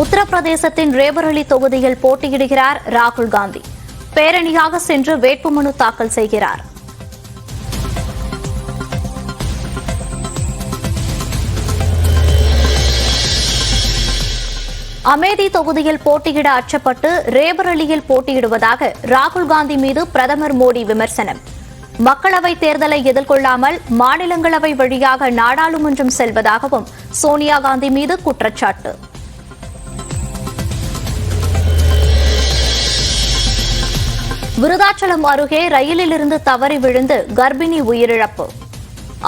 உத்தரப்பிரதேசத்தின் ரேபரலி தொகுதியில் போட்டியிடுகிறார் ராகுல் காந்தி. பேரணியாக சென்று வேட்புமனு தாக்கல் செய்கிறார். அமேதி தொகுதியில் போட்டியிட அச்சப்பட்டு ரேபரலியில் போட்டியிடுவதாக ராகுல் காந்தி மீது பிரதமர் மோடி விமர்சனம். மக்களவை தேர்தலை எதிர்கொள்ளாமல் மாநிலங்களவை வழியாக நாடாளுமன்றம் செல்வதாகவும் சோனியா காந்தி மீது குற்றச்சாட்டு. விருதாச்சலம் அருகே ரயிலில் இருந்து தவறி விழுந்து கர்ப்பிணி உயிரிழப்பு.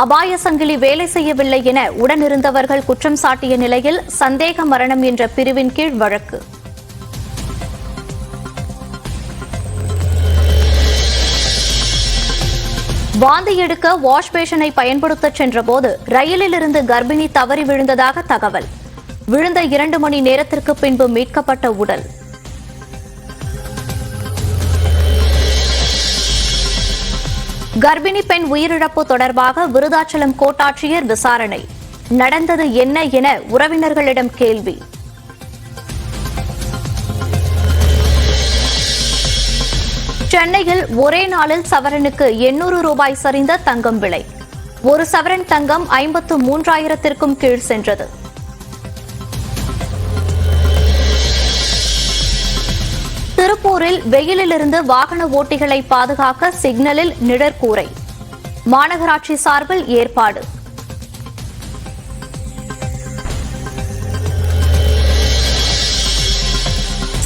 அபாய சங்கிலி வேலை செய்யவில்லை என உடனிருந்தவர்கள் குற்றம் சாட்டிய நிலையில் சந்தேக மரணம் என்ற பிரிவின் கீழ் வழக்கு. வாந்தி எடுக்க வாஷ் பேஷனை பயன்படுத்தச் சென்றபோது ரயிலில் இருந்து கர்ப்பிணி தவறி விழுந்ததாக தகவல். விழுந்த இரண்டு மணி நேரத்திற்கு பின்பு மீட்கப்பட்ட உடல். கர்ப்பிணி பெண் உயிரிழப்பு தொடர்பாக விருதாச்சலம் கோட்டாட்சியர் விசாரணை. நடந்தது என்ன என உறவினர்களிடம் கேள்வி. சென்னையில் ஒரே நாளில் சவரனுக்கு எண்ணூறு ரூபாய் சரிந்த தங்கம் விலை. ஒரு சவரன் தங்கம் ஐம்பத்து மூன்றாயிரத்திற்கும் கீழ் சென்றது. திருப்பூரில் வெயிலிலிருந்து வாகன ஓட்டிகளை பாதுகாக்க சிக்னலில் நிழற்கூரை மாநகராட்சி சார்பில் ஏற்பாடு.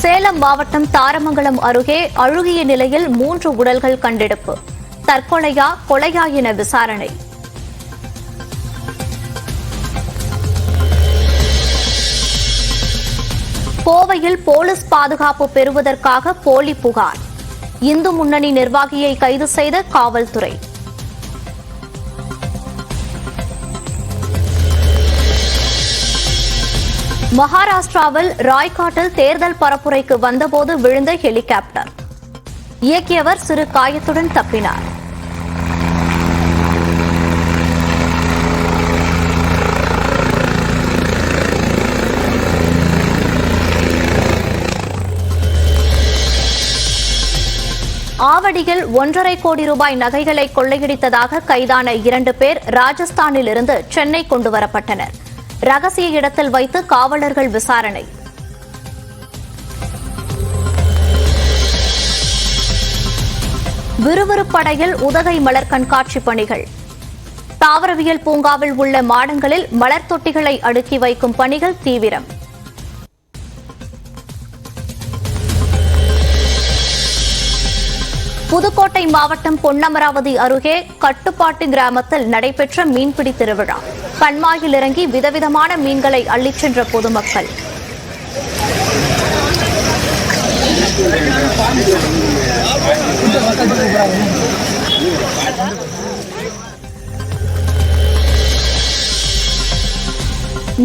சேலம் மாவட்டம் தாரமங்கலம் அருகே அழுகிய நிலையில் மூன்று உடல்கள் கண்டெடுப்பு. தற்கொலையா கொலையா என விசாரணை. கோவையில் போலீஸ் பாதுகாப்பு பெறுவதற்காக போலி புகார். இந்து முன்னணி நிர்வாகியை கைது செய்த காவல்துறை. மகாராஷ்டிராவில் ராய்காட்டில் தேர்தல் பரப்புரைக்கு வந்தபோது விழுந்த ஹெலிகாப்டர். இயக்கியவர் சிறு காயத்துடன் தப்பினார். ஆவடியில் ஒன்றரை கோடி ரூபாய் நகைகளை கொள்ளையடித்ததாக கைதான இரண்டு பேர் ராஜஸ்தானில் இருந்து சென்னை கொண்டுவரப்பட்டனர். ரகசிய இடத்தில் வைத்து காவலர்கள் விசாரணை. விறுவிறுப்படையில் உதகை மலர் கண்காட்சி பணிகள். தாவரவியல் பூங்காவில் உள்ள மாடங்களில் மலர் தொட்டிகளை அடுக்கி வைக்கும் பணிகள் தீவிரம். புதுக்கோட்டை மாவட்டம் பொன்னமராவதி அருகே கட்டுப்பாட்டு கிராமத்தில் நடைபெற்ற மீன்பிடி திருவிழா. பன்மாயில் இறங்கி விதவிதமான மீன்களை அள்ளிச் சென்ற பொதுமக்கள்.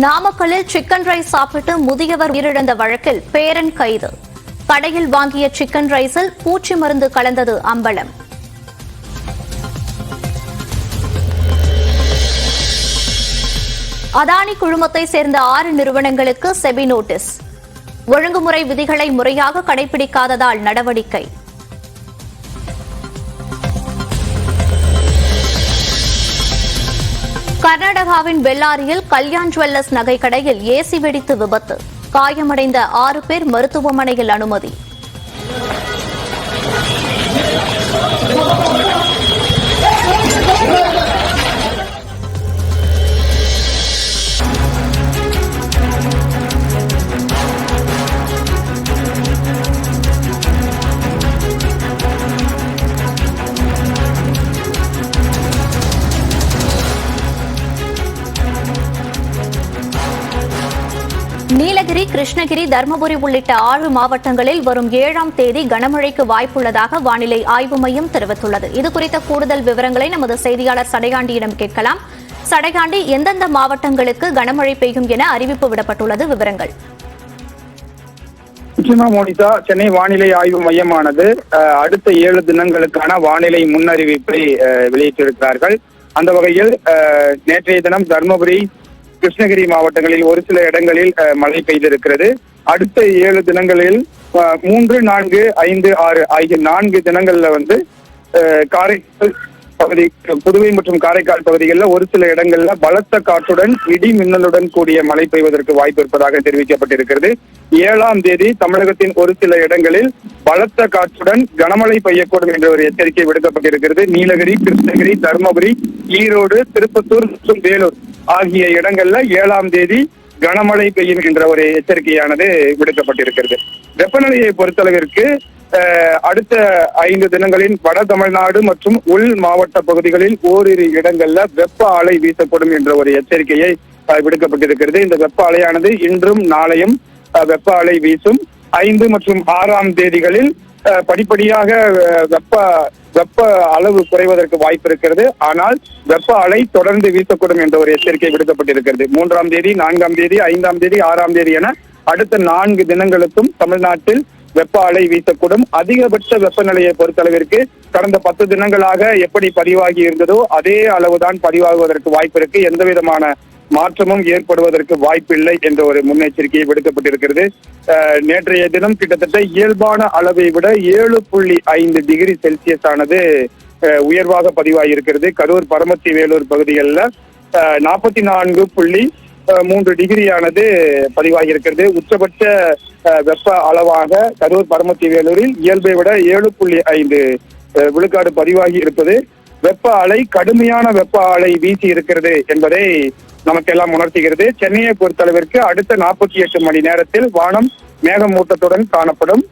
நாமக்கல்லில் சிக்கன் ரைஸ் சாப்பிட்டு முதியவர் உயிரிழந்த வழக்கில் பேரன் கைது. கடையில் வாங்கிய சிக்கன் ரைஸில் பூச்சி மருந்து கலந்தது அம்பலம். அதானி குழுமத்தை சேர்ந்த ஆறு நிறுவனங்களுக்கு செபி நோட்டீஸ். ஒழுங்குமுறை விதிகளை முறையாக கடைபிடிக்காததால் நடவடிக்கை. கர்நாடகாவின் பெல்லாரியில் கல்யாண் ஜுவல்லர்ஸ் நகை கடையில் ஏசி வெடித்து விபத்து. காயமடைந்த ஆறு பேர் மருத்துவமனையில் அனுமதி. நீலகிரி கிருஷ்ணகிரி தருமபுரி உள்ளிட்ட ஆறு மாவட்டங்களில் வரும் ஏழாம் தேதி கனமழைக்கு வாய்ப்புள்ளதாக வானிலை ஆய்வு மையம் தெரிவித்துள்ளது. இதுகுறித்த கூடுதல் விவரங்களை நமது செய்தியாளர் சடையாண்டியிடம் கேட்கலாம். சடையாண்டி எந்தெந்த மாவட்டங்களுக்கு கனமழை பெய்யும் என அறிவிப்பு விடப்பட்டுள்ளது. விவரங்கள். நிச்சயமா மோனிதா சென்னை வானிலை ஆய்வு மையமானது அடுத்த ஏழு தினங்களுக்கான வானிலை முன்னறிவிப்பை வெளியிட்டிருக்கிறார்கள். அந்த வகையில் நேற்றைய தினம் தருமபுரி கிருஷ்ணகிரி மாவட்டங்களில் ஒரு சில இடங்களில் மழை பெய்திருக்கிறது. அடுத்த ஏழு தினங்களில் மூன்று நான்கு ஐந்து ஆறு ஆகிய நான்கு தினங்கள்ல வந்து காரைக்கால் பகுதி புதுவை மற்றும் காரைக்கால் பகுதிகளில் ஒரு சில இடங்கள்ல பலத்த காற்றுடன் இடி மின்னலுடன் கூடிய மழை பெய்வதற்கு வாய்ப்பு இருப்பதாக தெரிவிக்கப்பட்டிருக்கிறது. ஏழாம் தேதி தமிழகத்தின் ஒரு சில இடங்களில் பலத்த காற்றுடன் கனமழை பெய்யக்கூடும் என்ற ஒரு எச்சரிக்கை விடுக்கப்பட்டிருக்கிறது. நீலகிரி கிருஷ்ணகிரி தருமபுரி ஈரோடு திருப்பத்தூர் மற்றும் வேலூர். ஆகிய இடங்கள்ல ஏழாம் தேதி கனமழை பெய்யும் என்ற ஒரு எச்சரிக்கையானது விடுக்கப்பட்டிருக்கிறது. வெப்பநிலையை பொறுத்தளவிற்கு அடுத்த ஐந்து தினங்களில் வட தமிழ்நாடு மற்றும் உள் மாவட்ட பகுதிகளில் ஓரிரு இடங்கள்ல வெப்ப அலை வீசக்கூடும் என்ற ஒரு எச்சரிக்கையை விடுக்கப்பட்டிருக்கிறது. இந்த வெப்ப அலையானது இன்றும் நாளையும் வெப்ப அலை வீசும். ஐந்து மற்றும் ஆறாம் தேதிகளில் படிப்படியாக வெப்ப வெப்ப அளவு குறைவதற்கு வாய்ப்பு இருக்கிறது. ஆனால் வெப்ப அலை தொடர்ந்து வீசக்கூடும் என்ற ஒரு எச்சரிக்கை விடுக்கப்பட்டிருக்கிறது. மூன்றாம் தேதி நான்காம் தேதி ஐந்தாம் தேதி ஆறாம் தேதி என அடுத்த நான்கு தினங்களுக்கும் தமிழ்நாட்டில் வெப்ப அலை வீசக்கூடும். அதிகபட்ச வெப்பநிலையை பொறுத்தளவிற்கு கடந்த பத்து தினங்களாக எப்படி பதிவாகி இருந்ததோ அதே அளவுதான் பதிவாகுவதற்கு வாய்ப்பு இருக்கு. எந்த விதமான மாற்றமும் ஏற்படுவதற்கு வாய்ப்பில்லை என்ற ஒரு முன்னெச்சரிக்கை விடுக்கப்பட்டிருக்கிறது. அஹ், நேற்றைய தினம் கிட்டத்தட்ட இயல்பான அளவை விட ஏழு புள்ளி ஐந்து டிகிரி செல்சியஸ் ஆனது அஹ், உயர்வாக பதிவாகி இருக்கிறது கரூர் பரமத்தி வேலூர் பகுதிகளில் நாற்பத்தி நான்கு புள்ளி அஹ், மூன்று டிகிரியானது பதிவாகி இருக்கிறது உச்சபட்ச அஹ், வெப்ப அளவாக கரூர் பரமத்தி வேலூரில் இயல்பை விட ஏழு புள்ளி ஐந்து அஹ், விழுக்காடு பதிவாகி இருப்பது வெப்ப அலை கடுமையான வெப்ப அலை வீசி இருக்கிறது என்பதை நமக்கெல்லாம் உணர்த்துகிறது. சென்னையை பொறுத்தளவிற்கு அடுத்த நாற்பத்தி எட்டு மணி நேரத்தில் வானம் மேகமூட்டத்துடன் காணப்படும்.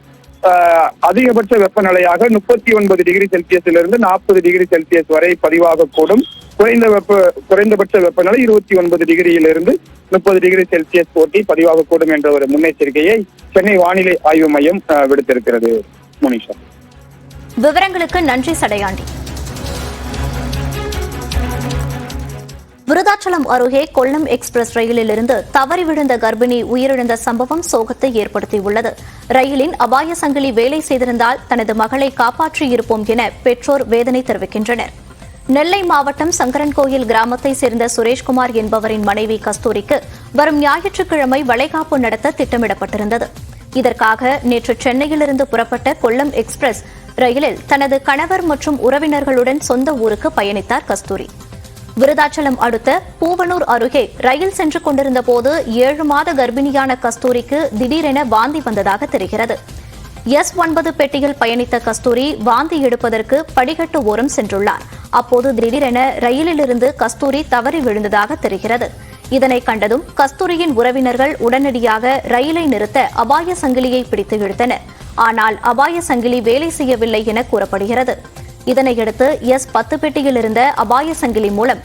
ஆஹ், அதிகபட்ச வெப்பநிலையாக முப்பத்தி ஒன்பது டிகிரி செல்சியஸிலிருந்து நாற்பது டிகிரி செல்சியஸ் வரை பதிவாகக்கூடும். குறைந்த வெப்ப குறைந்தபட்ச வெப்பநிலை இருபத்தி ஒன்பது டிகிரியிலிருந்து முப்பது டிகிரி செல்சியஸ் போட்டி பதிவாகக்கூடும் என்ற ஒரு முன்னெச்சரிக்கையை சென்னை வானிலை ஆய்வு மையம் விடுத்திருக்கிறது. முனிஷா. விவரங்களுக்கு நன்றி சடையாண்டி. விருதாச்சலம் அருகே கொல்லம் எக்ஸ்பிரஸ் ரயிலில் இருந்து தவறி விழுந்த கர்ப்பிணி உயிரிழந்த சம்பவம் சோகத்தை ஏற்படுத்தியுள்ளது. ரயிலின் அபாய சங்கிலி வேலை செய்திருந்தால் தனது மகளை காப்பாற்றியிருப்போம் என பெற்றோர் வேதனை தெரிவிக்கின்றனர். நெல்லை மாவட்டம் சங்கரன்கோயில் கிராமத்தை சேர்ந்த சுரேஷ்குமார் என்பவரின் மனைவி கஸ்தூரிக்கு வரும் ஞாயிற்றுக்கிழமை வளைகாப்பு நடத்த திட்டமிடப்பட்டிருந்தது. இதற்காக நேற்று சென்னையிலிருந்து புறப்பட்ட கொல்லம் எக்ஸ்பிரஸ் ரயிலில் தனது கணவர் மற்றும் உறவினர்களுடன் சொந்த ஊருக்கு பயணித்தார் கஸ்தூரி. விருதாச்சலம் அடுத்த பூவனூர் அருகே ரயில் சென்று கொண்டிருந்த போது ஏழு மாத கர்ப்பிணியான கஸ்தூரிக்கு திடீரென வாந்தி வந்ததாக தெரிகிறது. எஸ் ஒன்பது பெட்டியில் பயணித்த கஸ்தூரி வாந்தி எடுப்பதற்கு படிகட்டு ஓரம் சென்றுள்ளார். அப்போது திடீரென ரயிலிலிருந்து கஸ்தூரி தவறி விழுந்ததாக தெரிகிறது. இதனை கண்டதும் கஸ்தூரியின் உறவினர்கள் உடனடியாக ரயிலை நிறுத்த அபாய சங்கிலியை பிடித்து இழுத்தனர். ஆனால் அபாய சங்கிலி வேலை செய்யவில்லை என கூறப்படுகிறது. இதனையடுத்து எஸ் பத்து பெட்டியில் இருந்த அபாய சங்கிலி மூலம்